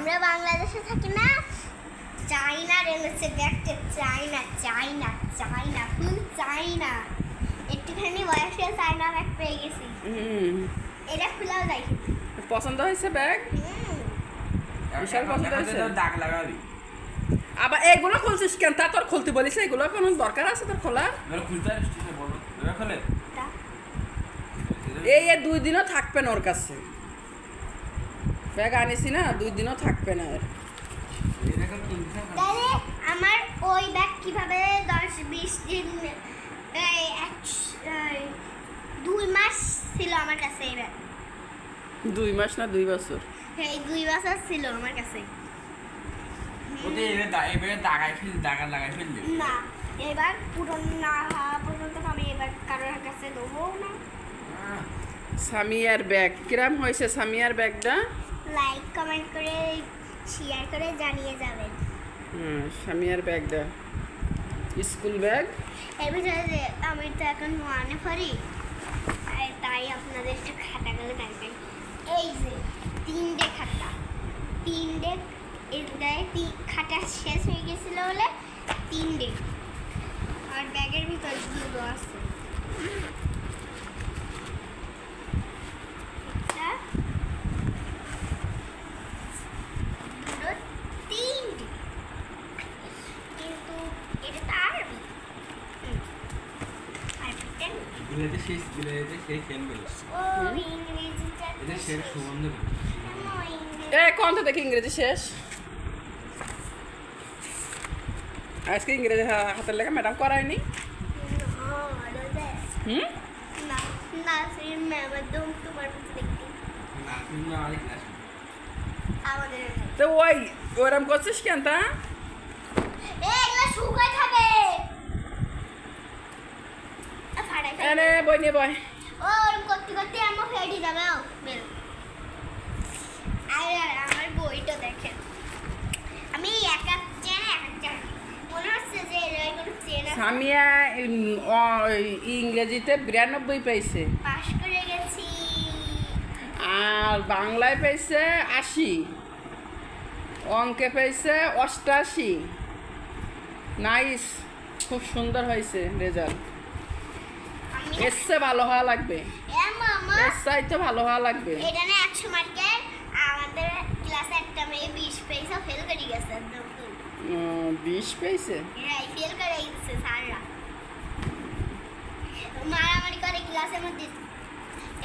আমরা বাংলাদেশে থাকি না। চাইনার এনেছে ব্যাগটা চাইনা চাইনা চাইনা ফুল চাইনা একটুখানি বয়সে চাইনা ব্যাগ পেয়ে গেছি। এটা খোলাও যায় পছন্দ হয়েছে ব্যাগ বিশাল পছন্দ হয়েছে। দাগ লাগাবি। আবার এইগুলো খুলছিস কেন? তা তোর খুলতে বলিস এগুলো কোনো দরকার আছে তোর খোলা? খুলতে এই দুই দিনও থাকবে ওর কাছে। ব্যাগ আনিছি না দুই দিনও থাকবে না। তাহলে আমার ওই ব্যাগ কীভাবে দশ বিশ দিন এই এক দুই মাস ছিল আমার কাছে এই ব্যাগ। দুই মাস না দুই বছর? এই দুই বছর ছিল আমার কাছে। ওতে এবার এবারে দাগাই ফেল দাগা লাগাই ফেললে না এবার পুরন না হওয়া পর্যন্ত আমি এবার কারোর কাছে দেবো না। সামিয়ার ব্যাগ। কিরাম হয়েছে সামিয়ার ব্যাগটা? লাইক কমেন্ট করে শেয়ার করে জানিয়ে যাবেন। হুম সামিয়ার ব্যাগটা। School bag? যে আমি তো এখন মনে পড়ি। তাই- তাই আপনাদের একটু খাতাগুলো দেখাই এই যে তিনটে খাতা। তিনটে খাতা শেষ হয়ে গেছিল বলে তিনটে। আর ব্যাগের ভিতর দুটো আছে একটা, দুটো, তিনটে কিন্তু এটা তো আরবি হুম, বিলাইতে শেষ বিলাইতে শেষ ফেল গেল এটা শেষ। সুগন্ধ বের। কেন এ কোন তো দেখি ইংরেজি শেষ? আজকে ইংরেজি হা- হাতের লেখা ম্যাডাম করায়নি? হুম? তো ওই ওরম করছিস কেন তা এ, এগুলো শুকায় থাকে। আ, ফাটাই ফেলে। এনে বই নিয়ে বয় ও, করতে করতে আমার ফেটে যাবে। আর আর আমার বইটা দেখেন। আমি এক এক চেন এক এক চেন মনে হচ্ছে যে এর কোনো চেন। সামিয়া উম, অ- ওই ইংরেজিতে বিরানব্বই পেয়েছে পাশ করে গেছি। আর বাংলায় পেয়েছে আশি। অঙ্কে পেয়েছে অষ্টাশি। নাইস। খুব সুন্দর হয়েছে রেজাল্ট। চেয়ে ভালো হওয়া লাগবে। মামা ভালো হওয়া লাগবে। এটা না একশো মার্কের আমাদের ক্লাসে একটা মেয়ে বিশ পয়সা ফেল করে গেছে একদম ফুল। উম, বিশ পেয়েছে? হ্যাঁ ফেল করে গেছে স্যাররা। মারামারি করে ক্লাসের মধ্যে।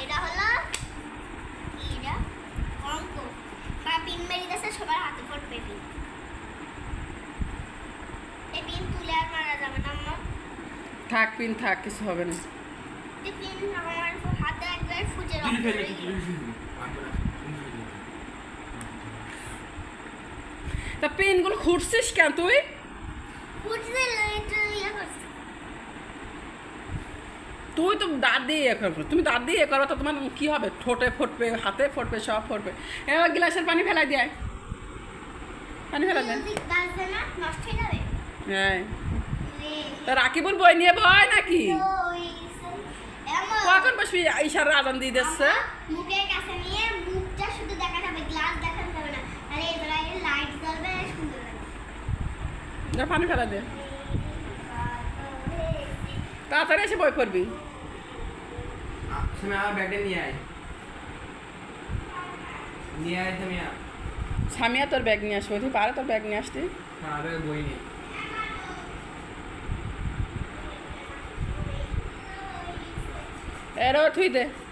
এটা হলো এটা অঙ্ক। বা পিন মেরে দিয়েছে সবার হাতে পড়বে পিন এই পিন তুলে আর মারা যাবে না থাক পিন থাক কিছু হবে না। পিন আমার হাতে ফেলে ফেলে ফেলে তা পিনগুলো খুঁড়ছিস কেন তুই? তুই তো দাঁত দিয়ে ইয়ে করবে। তুমি দাঁত দিয়ে ইয়ে করো, তো তোমার কি হবে? ঠোঁটে ফুটবে, হাতে ফুটবে, সব ফুটবে। এবার গ্লাসের পানি ফেলাই দেয় পানি ফেলাই দেয় হয়ে তা রাকিবুর বই নিয়ে বয় নাকি। কখন বসবি? ইশার আজান দিয়ে দিচ্ছে মুখের কাছে নিয়ে মুখটা শুধু দেখা যাবে গ্লাস দেখা যাবে না। আর এই জায়গায় লাইট জ্বলবে সুন্দর লাগবে। পানি ফেলাই দে। তাড়াতাড়ি এসে বই পড়বি। তুমি আমার ব্যাগটা নিয়ে আয়। নিয়ে আয় তুমি সামিয়া তোর ব্যাগ নিয়ে আসব। তুই পারে তোর ব্যাগ নিয়ে আসতে। আমার বই নিয়ে Era o Twitter.